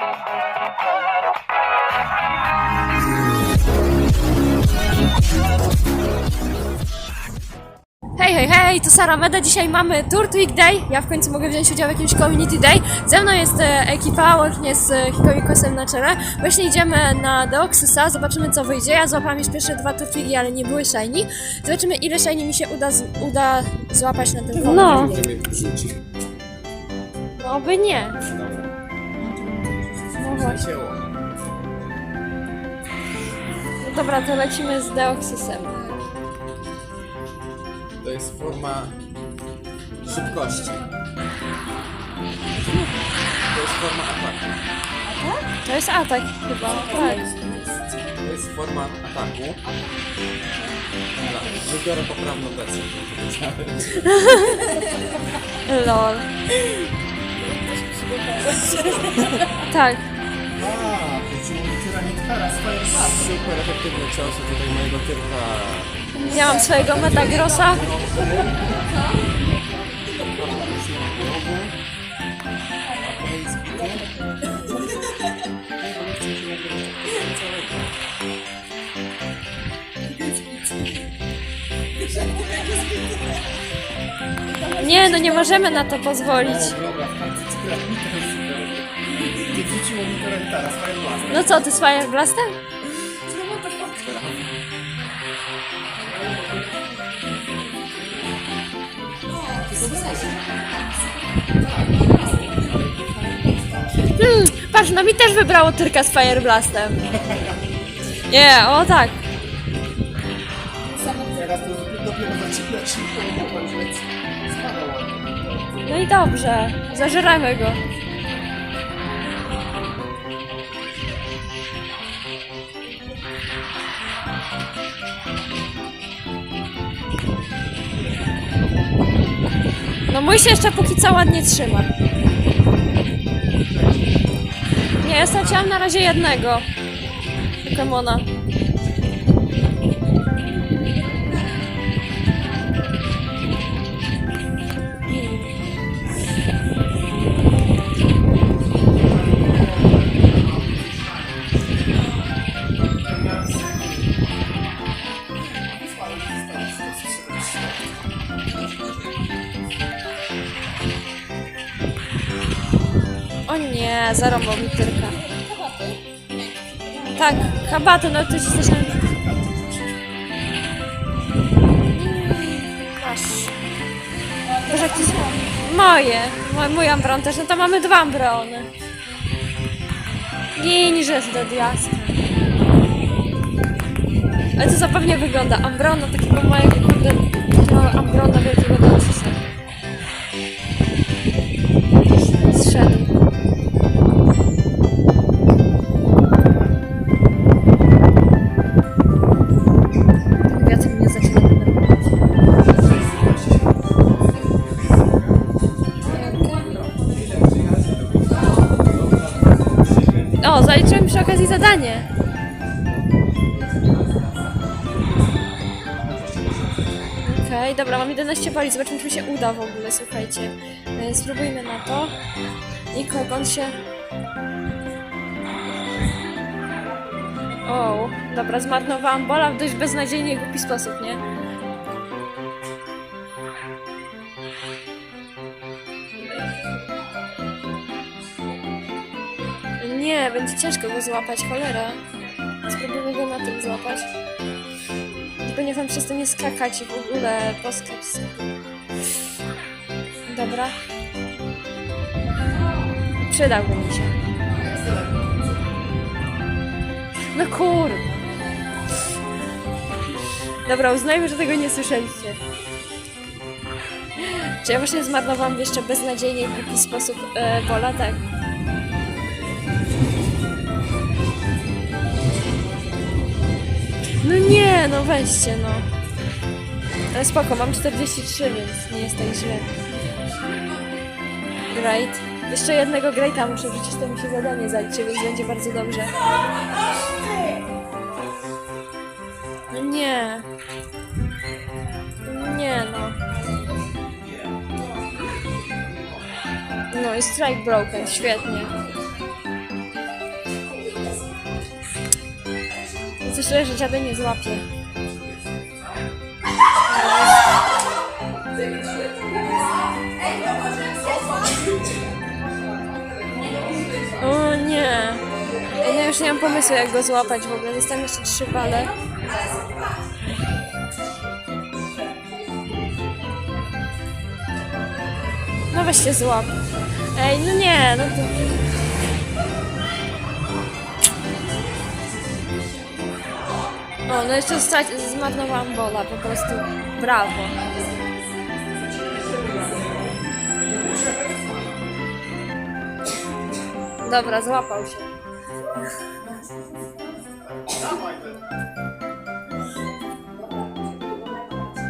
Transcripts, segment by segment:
Hej, hej, hej, to Sara Meda. Dzisiaj mamy Tour Week Day. Ja w końcu mogę wziąć udział w jakimś Community Day. Ze mną jest e, ekipa, łącznie z e, Hikoikosem na czele. Właśnie idziemy na Deoxysa, zobaczymy co wyjdzie. Ja złapałam już pierwsze dwa Tour Weeki, ale nie były shiny. Zobaczymy ile shiny mi się uda, z, uda złapać na ten No. Wrzucić. No by nie. No właśnie. Cięło. No dobra, to lecimy z Deoxysem. To jest forma szybkości. To jest forma ataku. To jest atak chyba, tak. To jest forma ataku. Dobra, wybiorę poprawną wersję. Lol. Tak. Super efektywny cios tutaj mojego tyrka. Ja mam swojego Metagrossa. Nie, no nie możemy na to pozwolić. No co, ty z Fire Blastem? Hmm, patrz, no mi też wybrało tyrka z Fire Blastem. Nie, o tak. Teraz to dopiero spadło. No i dobrze, zażeramy go. No mój się jeszcze póki co ładnie trzyma. Nie, ja straciłam na razie jednego Pokemona. Nie, zarąbał mi tyrka. Tak, kabaty, no to coś na... Masz. Boże, jak to jest... Moje, mój, mój ambron też, no to mamy dwa ambrony. Gin, że jest do. Ale to zapewnie wygląda. Ambrona takiego małego, kurde, takiego ambrona wielkiego do O, zaliczyłem przy okazji zadanie. Okej, dobra, mam 11 bali, zobaczymy czy mi się uda w ogóle, słuchajcie. E, Spróbujmy na to. Niko, jak on się... O, dobra, zmarnowałam bola w dość beznadziejnie głupi sposób, nie? Nie, będzie ciężko go złapać, cholera. Spróbujmy go na tym złapać. Tylko niech on przestanie skakać i w ogóle poskać. Dobra. Przydałby mi się. No kur... Dobra, uznajmy, że tego nie słyszeliście. Czy ja właśnie zmarnowałam w jeszcze beznadziejnie głupi sposób e, bola? Tak. No nie, no weźcie, no. Ale spoko, mam 43, więc nie jest tak źle. Great. Jeszcze jednego Greata muszę wrzucić, to mi się zadanie zaliczy, więc będzie bardzo dobrze. No nie. Nie no. No i strike broken, świetnie. Czuję, że dziady nie złapie. O nie. No już nie mam pomysłu jak go złapać w ogóle. Zostałem jeszcze trzy bale. No weź się złap. Ej, no nie, no to... O, no jeszcze straci- zmarnowałam bola, po prostu brawo. Dobra, złapał się.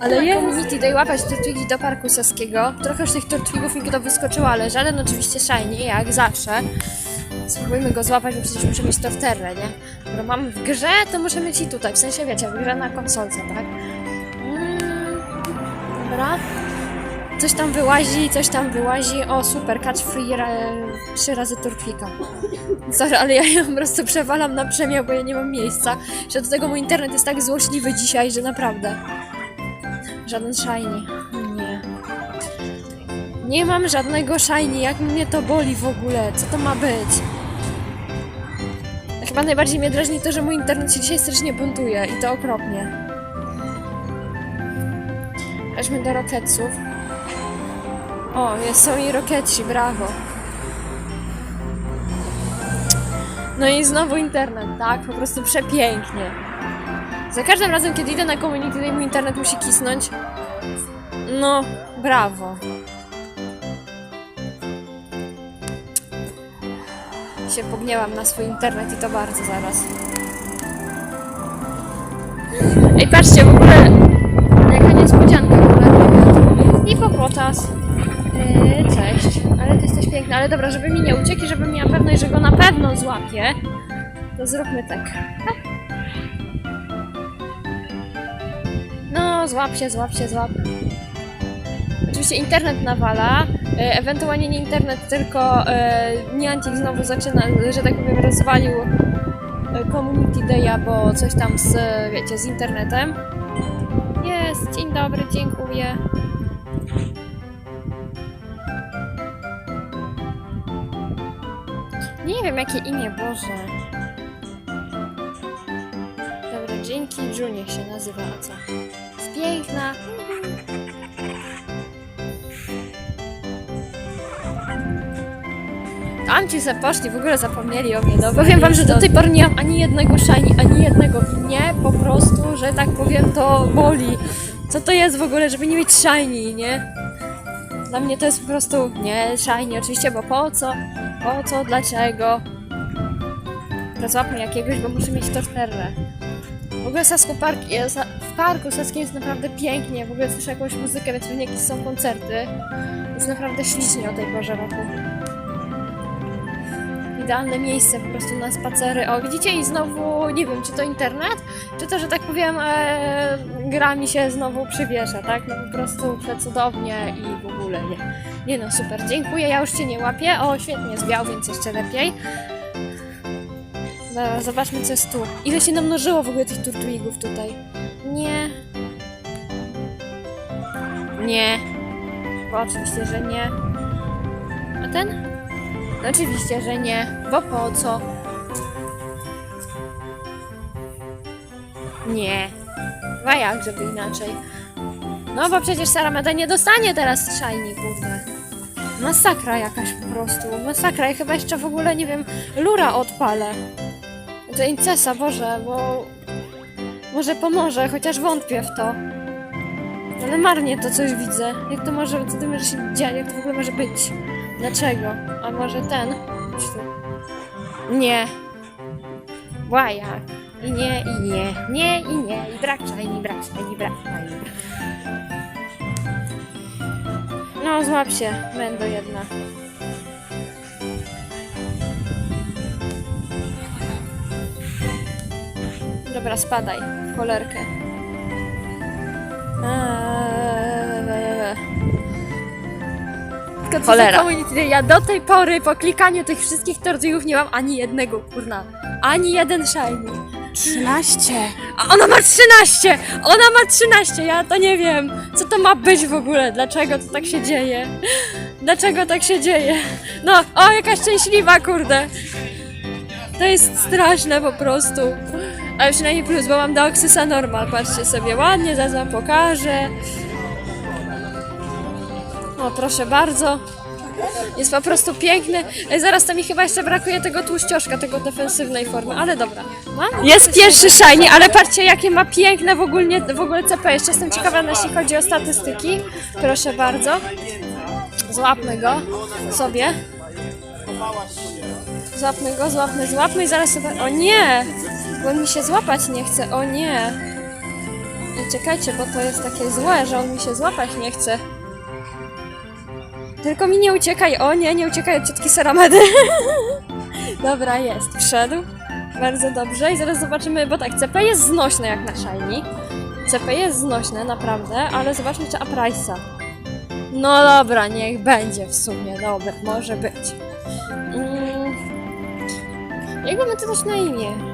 Ale ja Community Day łapać tortwigi do Parku Saskiego. Trochę już tych tortwigów mi to wyskoczyło, ale żaden oczywiście shiny, jak zawsze. Spróbujmy go złapać, bo przecież muszę mieć torterę, nie? Dobra, mamy w grze, to muszę mieć i tutaj. W sensie, wiecie, w grze na konsolce, tak? Mm, dobra. Coś tam wyłazi, coś tam wyłazi. O, super, catch free trzy razy tortwika. Sorry, ale ja ją po prostu przewalam na przemiał, bo ja nie mam miejsca. Że do tego mój internet jest tak złośliwy dzisiaj, że naprawdę. Żaden shiny. Nie. Nie mam żadnego shiny, jak mnie to boli w ogóle. Co to ma być? Chyba najbardziej mnie drażni to, że mój internet się dzisiaj strasznie buntuje i to okropnie. Weźmy do roketsów. O, jest, są i rokeci, brawo. No i znowu internet, tak? Po prostu przepięknie. Za każdym razem, kiedy idę na community, mój internet musi kisnąć. No, brawo. Się pogniałam na swój internet i to bardzo zaraz. Ej, patrzcie, w ogóle jaka niespodzianka ogóle. I popotas. Yy, cześć, ale ty jesteś piękny. Ale dobra, żeby mi nie uciekł i żebym miała pewność, że go na pewno złapię, to zróbmy tak. No, złap się, złap się, złap. Oczywiście internet nawala, e, ewentualnie nie internet, tylko e, Niantic znowu zaczyna, że tak powiem, rozwalił e, Community Day'a, bo coś tam z, wiecie, z internetem. Jest, dzień dobry, dziękuję. Nie wiem, jakie imię, Boże. Dobra, dzięki Junie się nazywa, a co? Jest piękna. Ci se poszli, w ogóle zapomnieli o mnie. No, powiem wam, że do tej pory nie mam ani jednego shiny, ani jednego nie, po prostu, że tak powiem, to boli. Co to jest w ogóle, żeby nie mieć shiny, nie? Dla mnie to jest po prostu nie shiny, oczywiście, bo po co? Po co? Dlaczego? Teraz złapmy jakiegoś, bo muszę mieć torterę. W ogóle Sasku Park jest, w parku Saskim jest naprawdę pięknie. W ogóle słyszę jakąś muzykę, więc pewnie jakieś są koncerty. Jest naprawdę ślicznie o tej porze roku. Idealne miejsce po prostu na spacery. O, widzicie? I znowu, nie wiem, czy to internet, czy to, że tak powiem, e, gra mi się znowu przywiesza, tak? No po prostu przecudownie i w ogóle nie. Nie no, super, dziękuję, ja już Cię nie łapię. O, świetnie, zwiał, więc jeszcze lepiej. Dobra, zobaczmy, co jest tu. Ile się namnożyło w ogóle tych turtwigów tutaj? Nie. Nie. Bo oczywiście, że nie. A ten? No oczywiście, że nie. Bo po co? Nie. A jak, żeby inaczej? No bo przecież Sarameda nie dostanie teraz shiny, kurde. Masakra jakaś po prostu. Masakra. Ja chyba jeszcze w ogóle, nie wiem, lura odpalę. To incesa, Boże, bo... Może pomoże, chociaż wątpię w to. Ale marnie to coś widzę. Jak to może, co to może się dziać? Jak to w ogóle może być? Dlaczego? A może ten? Nie. Łaja. I nie, i nie. Nie, i nie. I brak shiny, brak shiny, brak. No, złap się. Będę jedna. Dobra, spadaj. W cholerkę. Eee. Tylko co Cholera. Ja do tej pory po klikaniu tych wszystkich tortugów nie mam ani jednego, kurna. Ani jeden shiny. 13. A ona ma 13! Ona ma 13! Ja to nie wiem. Co to ma być w ogóle? Dlaczego to tak się dzieje? Dlaczego tak się dzieje? No, o, jaka szczęśliwa, kurde. To jest straszne po prostu. Ale przynajmniej plus, bo mam Deoxysa normal. Patrzcie sobie ładnie, zaraz wam pokażę. O, proszę bardzo. Jest po prostu piękny. Ej, Zaraz to mi chyba jeszcze brakuje tego tłuścioszka, tego defensywnej formy, ale dobra. Mam? Jest pierwszy shiny, ale patrzcie jakie ma piękne w ogóle, w ogóle CP. Jeszcze jestem ciekawa, jeśli chodzi o statystyki. Proszę bardzo. Złapmy go sobie. Złapmy go, złapmy, złapmy i zaraz sobie... O nie! Bo on mi się złapać nie chce, o nie! I czekajcie, bo to jest takie złe, że on mi się złapać nie chce. Tylko mi nie uciekaj, o nie, nie uciekaj od ciotki Saramedy. Dobra, jest, wszedł. Bardzo dobrze i zaraz zobaczymy, bo tak, CP jest znośne jak na Shiny. CP jest znośne, naprawdę, ale zobaczmy czy Aprice'a. No dobra, niech będzie w sumie, dobra, może być. Mm. Jak mamy to na imię?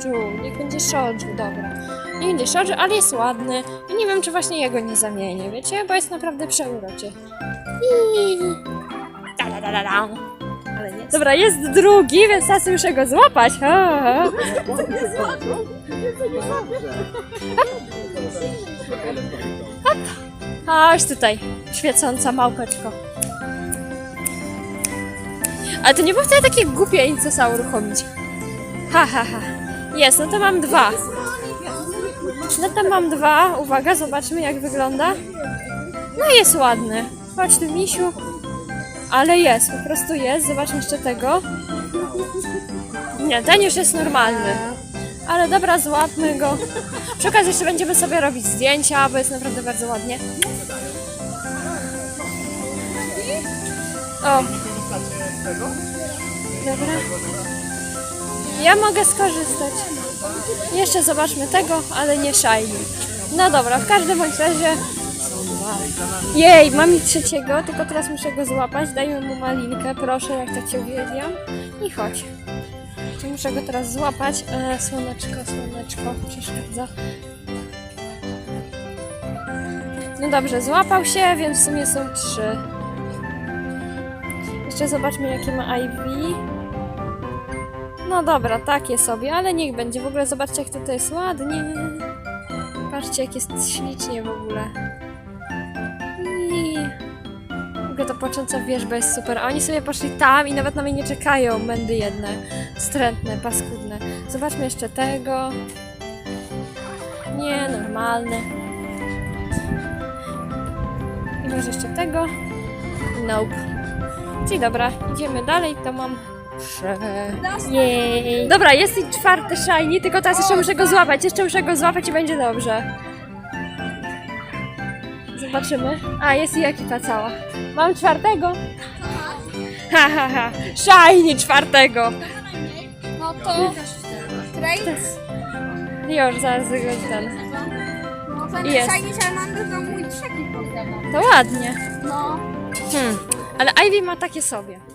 Shouju, niech będzie Shouju, dobra. Nie będzie Shouju, ale jest ładny i nie wiem czy właśnie jego nie zamienię, wiecie, bo jest naprawdę przeuroczy. Da, da, da, da, da. Ale nie. Dobra, jest drugi, więc teraz muszę go złapać. Ha. Hop. Chodź tutaj, świecąca małpeczko. Ale to nie było wtedy takie głupie incesa uruchomić. Ha, ha, ha. Jest, no to mam dwa. No to mam dwa. Uwaga, zobaczmy jak wygląda. No jest ładny. Chodź tu, misiu. Ale jest, po prostu jest. Zobaczmy jeszcze tego. Nie, ten już jest normalny. Ale dobra, złapmy go. Przy okazji jeszcze będziemy sobie robić zdjęcia, bo jest naprawdę bardzo ładnie. O. Dobra. Ja mogę skorzystać. Jeszcze zobaczmy tego, ale nie shiny. No dobra, w każdym bądź razie jej, mam i trzeciego, tylko teraz muszę go złapać. Dajmy mu malinkę, proszę, jak tak cię uwielbiam. I chodź. Muszę go teraz złapać. E, słoneczko, słoneczko, przeszkadza. No dobrze, złapał się, więc w sumie są trzy. Jeszcze zobaczmy, jakie ma Ivy. No dobra, takie sobie, ale niech będzie. W ogóle zobaczcie, jak to jest ładnie. Patrzcie, jak jest ślicznie w ogóle. I... W ogóle to płacząca wierzba jest super. A oni sobie poszli tam i nawet na mnie nie czekają. Będy jedne. Strętne, paskudne. Zobaczmy jeszcze tego. Nie, normalne. I może jeszcze tego. Nope. Czyli dobra, idziemy dalej, to mam... Prze... Jej. Dobra, jest i czwarty shiny, tylko teraz jeszcze muszę go złapać. Jeszcze muszę go złapać i będzie dobrze. Zobaczymy. A, jest i ekipa cała. Mam czwartego. Ha, ha, ha. Shiny czwartego. No to... Trade? Już, zaraz wygląda ten. No to Jest. Shiny Charmander to mój trzeci Pokémon. To ładnie. No. Hmm. Ale Ivy ma takie sobie.